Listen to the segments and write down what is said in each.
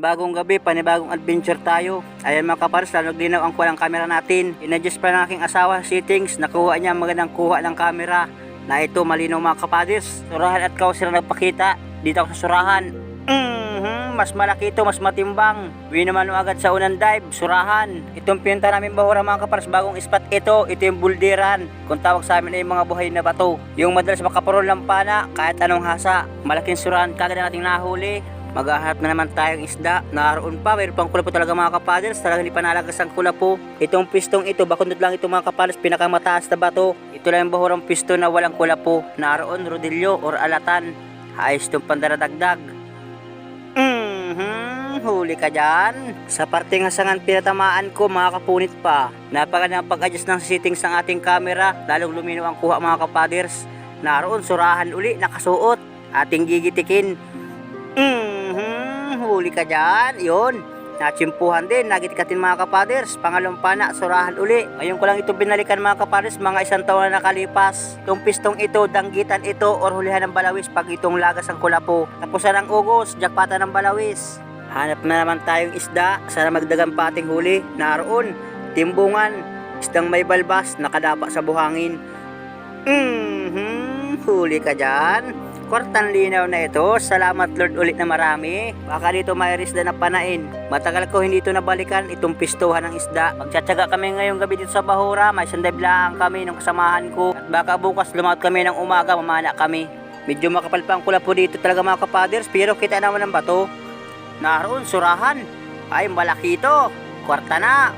Panibagong gabi, panibagong adventure tayo. Ayan mga kapares, lalo naglinaw ang kuha ng camera natin. Inadjust pa ng aking asawa settings, nakuha niya ang magandang kuha ng camera. Na ito malinaw mga kapaders. Surahan at kaw sila nagpakita. Dito ako sa surahan. Mhm, mas malaki ito, mas matimbang. Uwi naman agad sa unang dive, surahan. Itong pinta namin bahura mga kapares, bagong spot ito. Ito yung buldiran. Kung tawag sa amin ay mga buhay na bato. Yung madalas makaparol ng pana, kahit anong hasa. Malaking surahan kagad ang ating nahuli. Maghahanap na naman tayong isda. Naroon pa, mayroon pang kulapo talaga mga kapaders. Talagang hindi pa nalagas ang kulapo. Itong pistong ito, bakundot lang ito mga kapaders, pinakamataas na bato. Ito lang yung bahurang pisto na walang kulapo. Naroon, rodilyo or alatan. Ayos itong pandaradagdag. Mhm, huli ka dyan. Sa parteng hasangan pinatamaan ko, mga kapunit pa. Napakagandang pag-adjust ng settings ng ating camera, lalong luminaw ang kuha mga kapaders. Naroon, surahan uli, nakasuot. Ating gigitikin. Huli ka dyan. Yun. Natsimpuhan din, nagitikatin mga kapaders. Pangalong pana, surahan uli. Ngayon ko lang ito binalikan mga kapaders, mga isang taon na nakalipas. Itong pistong ito, danggitan ito, or hulihan ng balawis pag itong lagas ang kulapo. Tapusan ng ugos, jakpatan ng balawis. Hanap na naman tayong isda, sana magdagang pating huli. Naroon, timbungan, isdang may balbas, nakadapa sa buhangin. Mhm, huli ka dyan. Kwartang linaw na ito. Salamat Lord ulit na marami. Baka dito may isda na panain. Matagal ko hindi ito nabalikan itong pistuhan ng isda. Magtsatsaga kami ngayong gabi dito sa Bahura. May sandab lang kami ng kasamahan ko. At baka bukas lumaot kami ng umaga, mamana kami. Medyo makapal pa ang kulap po dito talaga mga kapaders. Pero kita naman ng bato. Naroon, surahan. Ay, malaki ito. Kwarta na.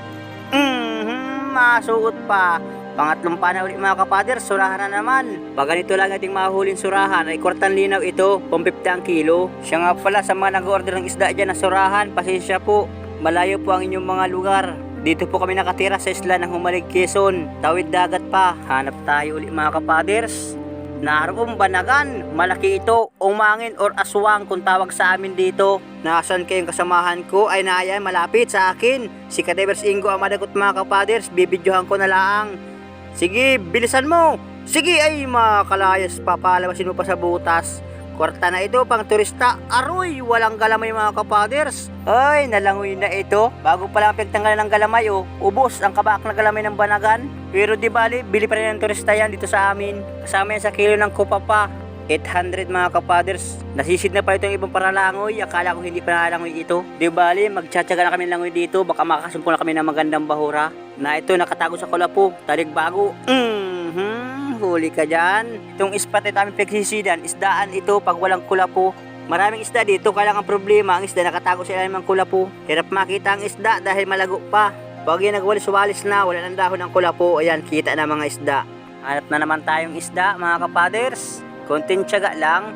Mhm, masuot pa. Pangatlong pana ulit mga kapader, surahan na naman. Pag ganito lang ating mahulin surahan, ay kwartan linaw ito, 50 ang kilo. Siya nga pala sa mga nag-order ng isda dyan na surahan, pasensya po. Malayo po ang inyong mga lugar. Dito po kami nakatira sa isla ng Humalig, Quezon. Tawid dagat pa. Hanap tayo ulit mga kapaders. Naroong banagan, malaki ito, umangin or aswang kung tawag sa amin dito. Nasaan kayong kasamahan ko ay naaya malapit sa akin. Si Kadevers Ingo ang madagot mga kapaders, bibidyohan ko na lang. Sige, bilisan mo. Sige ay makalayas pa palabasin mo pa sa butas. Kwarta na ito pang turista. Aroy, walang galamay mga kapaders. Ay, nalangoy na ito. Bago pa lang pagtanggal ng galamay oh. Ubos ang kabak na galamay ng banagan. Pero di bali, bili pa rin ng turista yan dito sa amin. Kasama yan sa kilo ng kupapa. 800 mga kapaders. Nasisid na pa itong ibang paralangoy. Akala ko hindi pa nalangoy ito. Di bali, magtsatsaga na kami ng langoy dito. Baka makakasumpo na kami ng magandang bahura. Na ito nakatago sa kulapo. Talig bago. Mhm, huli ka dyan. Itong ispat ito aming pagsisidan. Isdaan ito pag walang kulapo. Maraming isda dito, kaya ang problema, ang isda nakatago sa ilalim ng kulapo. Hirap makita ang isda dahil malago pa. Pag yan nagwalis-walis na, wala ng dahon ng kulapo, ayan, kita na mga isda. Hanap na naman tayong isda, mga kapaders. Konting tiyaga lang.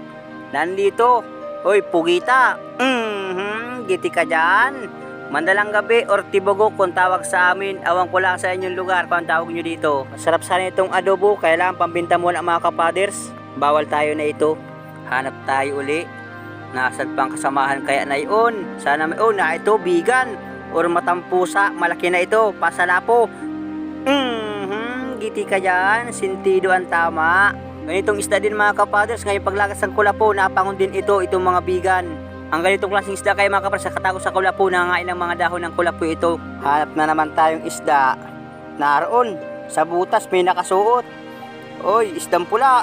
Nandito. Hoy, pugita. Mhm, giti ka dyan. Mandalang gabi or tibogo kung tawag sa amin. Awang ko lang sa inyong lugar kung tawag nyo dito. Masarap sana itong adobo, kailangan pambinta muna mga kapaders. Bawal tayo na ito. Hanap tayo uli. Nasaan pang kasamahan kaya na yun? Sana may, oh na ito, bigan. Or matampusa, malaki na ito, pasalapo. Mhm, giti ka dyan, sintido ang tama. Ganitong isda din mga kapaders, ngayon paglagas ng kulapo, napangon din ito, itong mga bigan. Ang ganitong klaseng isda kaya mga kapaders, sa katago sa kulapo, nangangain ng mga dahon ng kulapo ito. Hanap na naman tayong isda. Naroon, sa butas may nakasuot. Oy, isdang pula.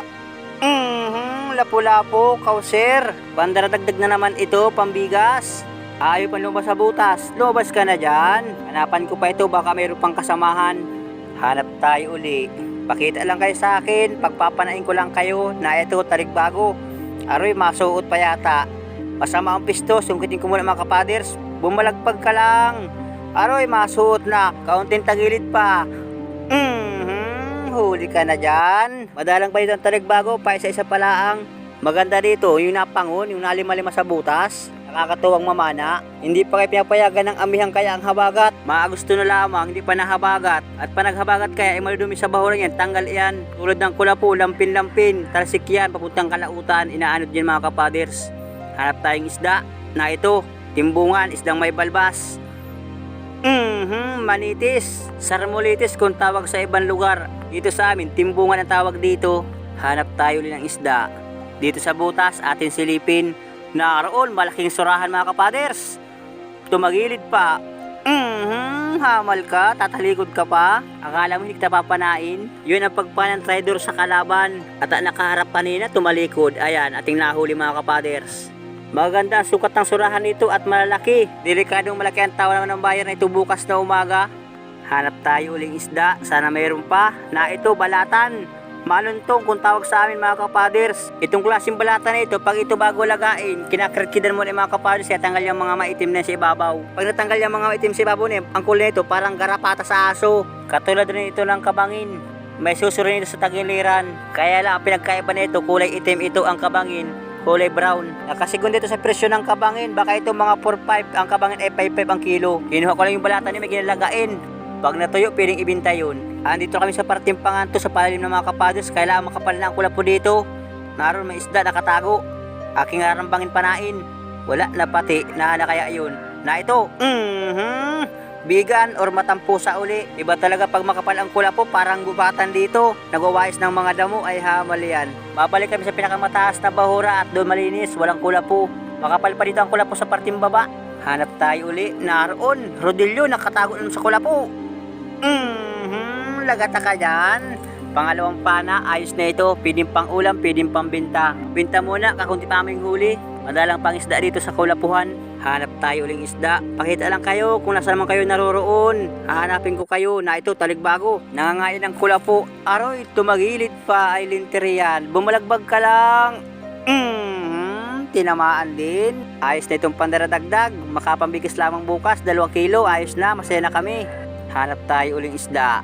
Mhm, lapu-lapo, kauser. Bandaradagdag na naman ito, pambigas. Ayaw pa lumabas sa butas. Lumabas ka na dyan. Hanapan ko pa ito, baka mayroon pang kasamahan. Hanap tayo uli. Pakita lang kayo sa akin. Pagpapanain ko lang kayo na ito talig bago. Aroy, masuot pa yata. Masama ang pisto. Sungkitin ko muna mga kapaders. Bumalagpag ka lang. Aroy, masuot na. Kaunting tagilid pa. Mhm, huli ka na dyan. Madalang pa dito ang talig bago. Pa isa-isa palaang. Maganda dito, yung napangon, yung nalima-lima sa butas. Nakakatuwang mamana. Hindi pa kayo pinapayagan ng amihang kaya ang habagat. Maagusto na lamang, hindi pa nahabagat. At pa naghabagat kaya ay maludumi sa bahuran yan, tanggal yan. Tulad ng kulapo, lampin-lampin, talsik yan, papuntang kalautan, inaanod yan mga kapaders. Hanap tayong isda na ito, timbungan, isdang may balbas. Mhm, manitis. Sarmulitis kung tawag sa ibang lugar. Dito sa amin, timbungan ang tawag dito. Hanap tayo ulit ng isda. Dito sa butas, atin silipin. Naroon, malaking surahan mga kapaders. tumagilid pa. Mhm, hamal ka, tatalikod ka pa. Akala mo hindi kita papanain? Yun ang pagpanan trader sa kalaban. At nakaharap kanina, tumalikod. Ayan, ating nahuli mga kapaders. Maganda sukat ng surahan nito at malalaki. Delikadong malaki ang tawa naman ng bayan na ito bukas na umaga. Hanap tayo uling isda. Sana mayroon pa. Na ito, balatan. Maluntong kung tawag sa amin mga kapaders. Itong klaseng balatan na ito, pag ito bago lagain, kinakrikidan mo na mga kapaders kaya tanggal yung mga maitim na sa ibabaw. Pag natanggal yung mga maitim sa ibabaw niya, ang kulay nito parang garapata sa aso. Katulad rin ito ng kabangin. May susurin ito sa tagiliran. Kaya lang ang pinagkaiba nito, kulay itim ito ang kabangin kulay brown. Nakasigon dito sa presyo ng kabangin. Baka ito mga 4.5, ang kabangin ay 5.5 ang kilo. Kinuha ko lang yung balatan niya, may ginalagain. Pag natuyo, piling ibinta yun. Andito kami sa parting panganto sa palalim ng mga kapados. Kailangan makapal na ang kula po dito. Naroon may isda nakatago. Aking arambangin panain. Wala na pati. Nahala kaya yun. Na ito. Mhm. Bigan or matampusa uli. Iba talaga pag makapal ang kula po, parang gubatan dito. Nagwawais ng mga damo ay hamal yan. Babalik kami sa pinakamataas na bahura at doon malinis, walang kula po. Makapal pa dito ang kula po sa parting baba. Hanap tayo uli. Naroon. Rodilyo, nakatago naman sa kula Mhm, lagata ka dyan. Pangalawang pana, ayos na ito. Pwedeng pang ulam, pwedeng pang binta. Binta muna, kakunti pa aming huli. Madalang pang isda dito sa Kulapuhan. Hanap tayo uling isda. Pakita lang kayo kung nasa naman kayo naroroon. Hahanapin ko kayo na ito taligbago. Nangangain ng kulapo. Aroy, tumagilid pa ay linterian. Bumalagbag ka lang. Mhm, tinamaan din. Ayos na itong pandaradagdag. Makapambigis lamang bukas, dalawang kilo. Ayos na, masaya na kami. Hanap tayo uling isda.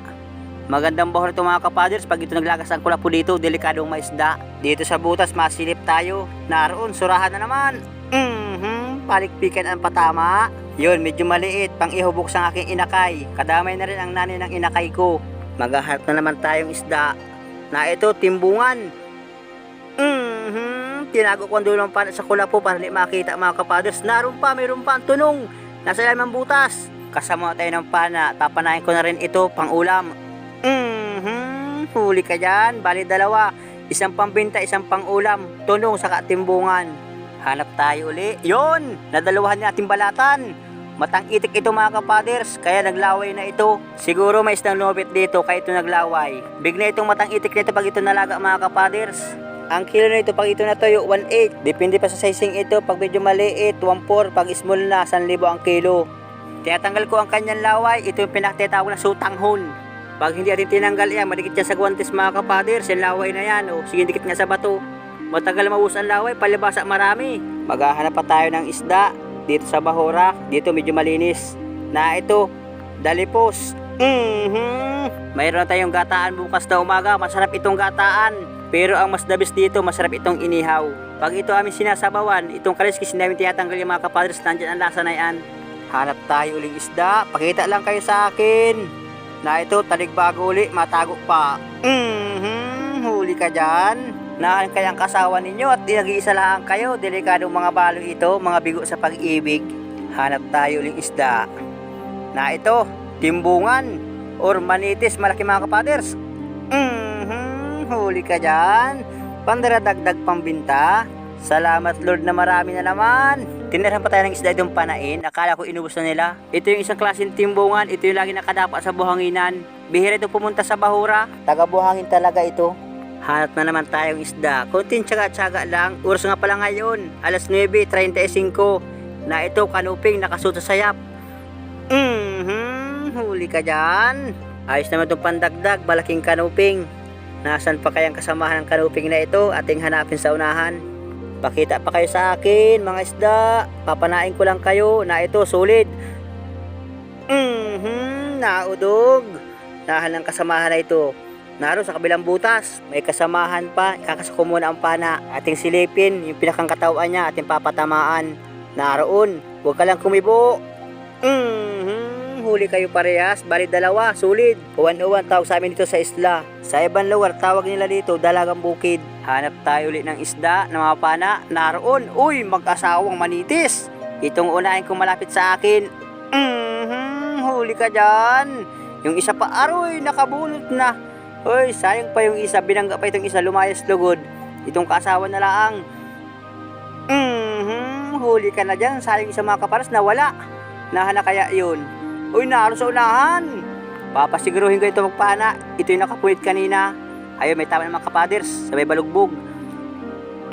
Magandang bahor ito mga kapaders pag ito naglagas ang kulapo dito, delikadong maisda. Dito sa butas, masilip tayo. Naroon, surahan na naman. Mhm, palikpikan ang patama. Yun, medyo maliit, pang ihubok sa aking inakay. Kadamay na rin ang nanay ng inakay ko. Maghaharap na naman tayong isda. Na ito, timbungan. Mhm, tinago ko ang dulong pan sa kulapo para hindi makita mga kapaders. Naroon pa, mayroon pa ang tunong. Nasa ng butas. Kasama tayo ng pana, papanain ko na rin ito pang ulam. Mhm, huli ka dyan. Bali dalawa. Isang pambinta, isang pang ulam. Tunong sa katimbungan. Hanap tayo uli. Yon! Nadalawahan niya ating balatan. Matang itik ito mga kapaders, kaya naglaway na ito. Siguro may isang lumapit dito, kaya ito naglaway. Big na itong matang itik nito pag ito nalaga mga kapaders. Ang kilo nito pag ito natuyo, 1.8. Depende pa sa sizing ito. Pag medyo maliit, 1.4. Pag small na, 1,000 ang kilo. Tinatanggal ko ang kanyang laway. Ito yung pinakatitawag na sutanghon. Pag hindi atin tinanggal yan, madikit yan sa guwantes mga kapaders. Yung laway na yan, oh. sige dikit nga sa bato. Matagal mawus ang laway, palibasa marami. Maghahanap pa tayo ng isda dito sa Bahura. Dito medyo malinis. Na ito, dalipos. Mhm. Mayroon na tayong gataan bukas na umaga. Masarap itong gataan. Pero ang mas dabis dito, masarap itong inihaw. Pag ito aming sinasabawan, itong kaliskis na namin tinatanggal yung mga kapadres, nandyan ang lasa na yan. Hanap tayo uling isda. Pakita lang kayo sa akin. Na ito, taligbago uli, matago pa. Mhm, huli ka dyan. Naan kayang kasawa ninyo at nag-iisa lang kayo. Delikadong mga balo ito, mga bigo sa pag-ibig. Hanap tayo uling isda. Na ito, timbungan or manitis, malaki mga kapaders. Mhm, huli ka dyan. Pandaradagdag pambinta. Salamat Lord na marami na naman. Tinirhan pa tayo ng isda itong panain. Akala ko inubos na nila. Ito yung isang klaseng timbungan. Ito yung lagi nakadapa sa buhanginan. Bihira ito pumunta sa bahura. Taga buhangin talaga ito. Hanap na naman tayong isda. Kunting tsaga-tsaga lang. Oras nga pala ngayon. Alas 9.35. Na ito kanuping nakasuot sa sayap. Mhm, huli ka dyan. Ayos naman itong pandagdag. Malaking kanuping. Nasaan pa kayang kasamahan ng kanuping na ito? Ating hanapin sa unahan. Pakita pa kayo sa akin, mga isda. Papanain ko lang kayo na ito, solid. Mhm, naudog. Nahan ng kasamahan na ito. Naroon sa kabilang butas, may kasamahan pa. Kakasuko muna ang pana. Ating silipin, yung pinakang katawan niya, ating papatamaan. Naroon, huwag ka lang kumibo. Mhm, huli kayo parehas. Bali dalawa, sulit. Uwan-uwan tawag sa amin dito sa isla. Sa ibang lugar, tawag nila dito, dalagang bukid. Hanap tayo ulit ng isda na mga pana. Naroon, uy, mag-asawang manitis. Itong unahin kong malapit sa akin. Mhm, huli ka dyan. Yung isa pa, aroy, nakabunot na. Uy, sayang pa yung isa, binangga pa itong isa, lumayas lugod. Itong kasawa na laang. Mhm, huli ka na dyan, sayang isa mga kaparas na wala. Nahan na kaya yun? Uy, naroon sa unahan. Papasiguruhin ko ito magpana. Ito yung nakapunit kanina. Ayun, may tama naman kapaders. Sabay balugbog.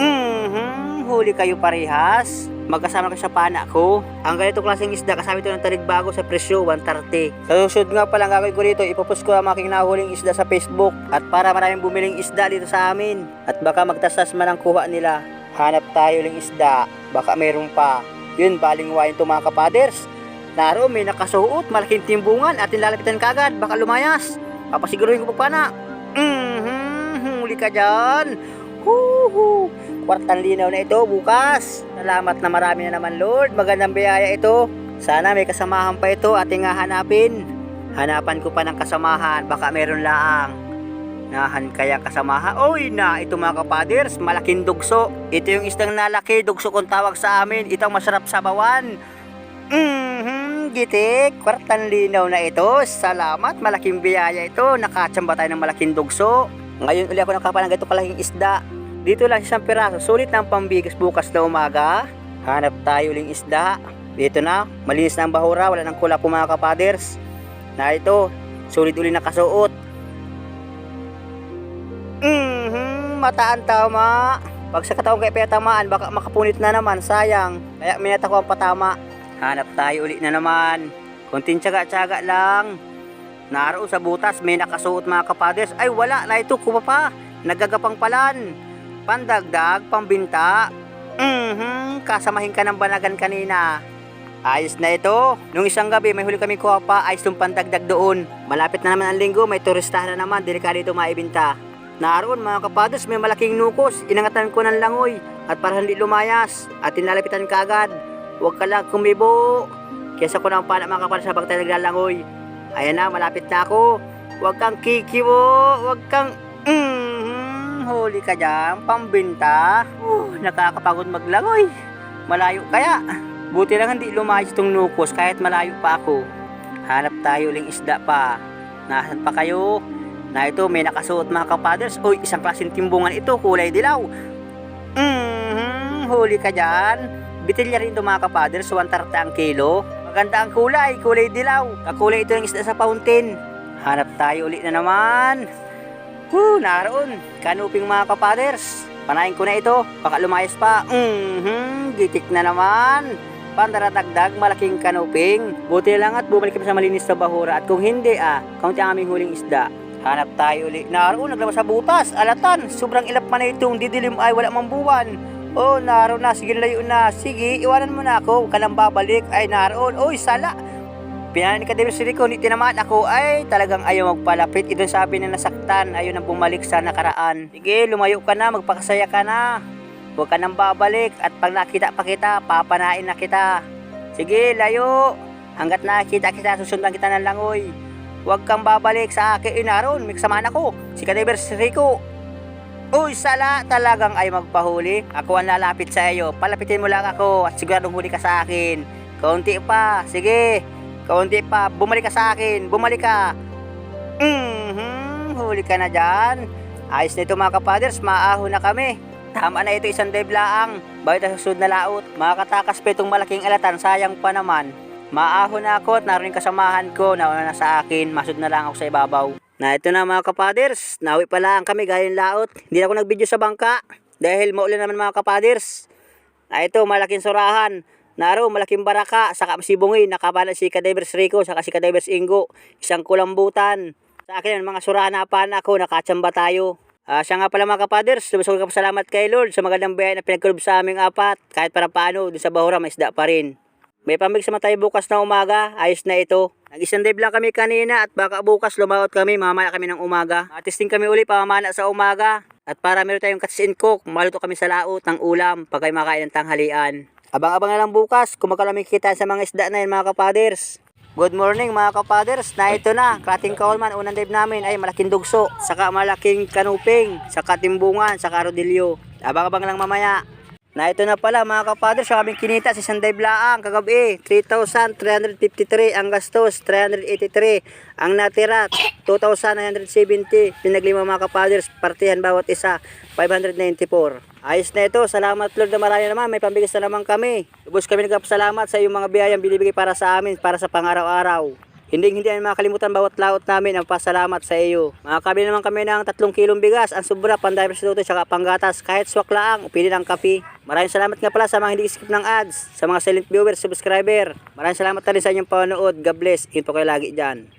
Mhm, huli kayo parehas. Magkasama ka sa pana ko. Ang ganito klaseng isda, kasama ito ng taligbago sa presyo, 130. Sa susunod nga palang gagawin ko dito, ipopost ko ang aking nahuling isda sa Facebook. At para maraming bumiling isda dito sa amin. At baka magtasas man ang kuha nila. Hanap tayo ng isda. Baka meron pa. Yun, balingwain to mga kapaders. Naro, may nakasuot, malaking timbungan at lalapitan kagad. Baka lumayas. Papasiguruhin ko pa na. Mhm, huli ka dyan. Huhu. Kwartang linaw na ito bukas. Salamat na marami na naman Lord. Magandang biyaya ito. Sana may kasamahan pa ito ating hahanapin. Hanapan ko pa ng kasamahan. Baka meron laang. Nahan kaya kasamahan. Oy na, ito mga kapaders, malaking dugso. Ito yung isdang nalaki, dugso kung tawag sa amin. Ito ang masarap sa bawan. Mhm, gitik. Kwartang linaw na ito. Salamat, malaking biyaya ito. Nakatsamba tayo ng malaking dugso. Ngayon uli ako nakapalang ganito kalaking isda. Dito lang isang piraso. Sulit ng pambigas bukas na umaga. Hanap tayo uling isda. Dito na, malinis na ang bahura. Wala nang kula po mga kapaders. Na ito, sulit uli nakasuot. Mhm, mataan tama. Pag sa kataong kay Pea tamaan, baka makapunit na naman, sayang. Kaya minata ko ang patama. Hanap tayo uli na naman. Kunting tsaga-tsaga lang. Naroon sa butas, may nakasuot mga kapaders. Ay wala, na ito kupa pa. Nagagapang palan. Pandagdag, pambinta. Mhm, kasamahin ka ng banagan kanina. Ayos na ito. Nung isang gabi, may huli kami kuha pa, ayos yung pandagdag doon. Malapit na naman ang linggo, may turistahan na naman, delikado ito maibinta. Naroon mga kapaders, may malaking nukos. Inangatan ko ng langoy at para hindi lumayas at tinalapitan ka agad. Huwag ka lang kumibo. Kesa ko ng pana mga kapaders habang tayo naglalangoy. Ayan na, malapit na ako. Huwag kang kikibo. Huwag kang... Mm, huli ka dyan, pambinta. Uh, nakakapagod maglangoy. Malayo kaya. Buti lang hindi lumayas itong nukos kahit malayo pa ako. Hanap tayo uling isda pa. Nasaan pa kayo? Na ito, may nakasuot mga kapaders. Uy, isang klaseng timbungan ito, kulay dilaw. Mhm, huli ka dyan. Bitilya rin ito mga kapaders, 130 ang kilo. Maganda ang kulay, kulay dilaw. Kakulay ito ng isda sa fountain. Hanap tayo ulit na naman. Woo, naroon. Kanuping mga kapaders. Panayin ko na ito. Baka lumayas pa. Mhm, gitik na naman. Pandaratagdag, malaking kanuping. Buti lang at bumalik kami sa malinis na bahura. At kung hindi ah, kaunti ang aming huling isda. Hanap tayo ulit. Naroon, naglabas sa butas. Alatan, sobrang ilap pa na itong didilim ay wala mang buwan. Oh, naroon na. Sige, layo na. Sige, iwanan mo na ako. Huwag ka nang babalik. Ay, naroon. Oy, sala. Pinanan ka din si Rico, hindi naman ako ay talagang ayaw magpalapit. Ito sabi na nasaktan, ayaw na bumalik sa nakaraan. Sige, lumayo ka na, magpakasaya ka na. Huwag ka nang babalik at pag nakita pa kita, papanain na kita. Sige, layo. Hanggat nakita kita, susundan kita ng langoy. Huwag kang babalik sa akin. Naroon, may kasamahan ako. Si Kadiver si Rico. Uy, sala, talagang ay magpahuli. Ako ang lalapit sa iyo. Palapitin mo lang ako at siguradong huli ka sa akin. Kaunti pa. Sige. Kaunti pa. Bumalik ka sa akin. Bumalik ka. Mhm. Huli ka na dyan. Ayos na ito mga kapaders. Maahon na kami. Tama na ito isang dive laang. Bakit sa susunod na laot? Makakatakas pa itong malaking alatan. Sayang pa naman. Maahon na ako at naroon yung kasamahan ko. Nauna na sa akin. Masud na lang ako sa ibabaw. Na ito na mga kapaders. Nawi pa lang kami galing laot. Hindi ako nagbideo sa bangka. Dahil maulan naman mga kapaders. Na ito malaking surahan. Naro, malaking baraka, saka si Bungi, nakabala si Kadivers Rico, saka si Kadivers Ingo, isang kulambutan. Sa akin, mga surahan na pan ako, nakatsamba tayo. Ah, siya nga pala mga kapaders, lumusog ka salamat kay Lord sa magandang biyaya na pinagkulob sa aming apat. Kahit para paano, doon sa Bahura may isda pa rin. May pamig sa tayo bukas na umaga, ayos na ito. Nag-isang dive lang kami kanina at baka bukas lumaot kami, mamaya kami ng umaga. Atisting kami uli pamamana sa umaga. At para meron tayong katsin cook, maluto kami sa laot ng ulam pag makain ng tanghalian. Abang-abang na lang bukas kung magkalamig kita sa mga isda na yun mga kapaders. Good morning mga kapaders, na ito na, Krating Kaulman, unang dive namin ay malaking dugso, saka malaking kanuping, saka timbungan, saka rodilyo. Abang-abang lang mamaya. Na ito na pala mga kapadre, sa aming kinita si Sanday Blaang kagabi, 3,353 ang gastos, 383 ang natira, 2,970 pinaglima mga kapadres, partihan bawat isa, 594. Ayos na ito, salamat Lord na marami naman, may pambigas na naman kami. Lubos kami nagpasalamat sa iyong mga biyayang binibigay para sa amin, para sa pangaraw-araw. Hindi hindi namin makalimutan bawat laot namin ang pasalamat sa iyo. Makakabili naman kami ng 3 kilong bigas, ang sobra, panday presituto, tsaka panggatas, kahit swak lang, upili ng kape. Maraming salamat nga pala sa mga hindi skip ng ads, sa mga silent viewers, subscriber. Maraming salamat na rin sa inyong panonood. God bless. Po kayo lagi dyan.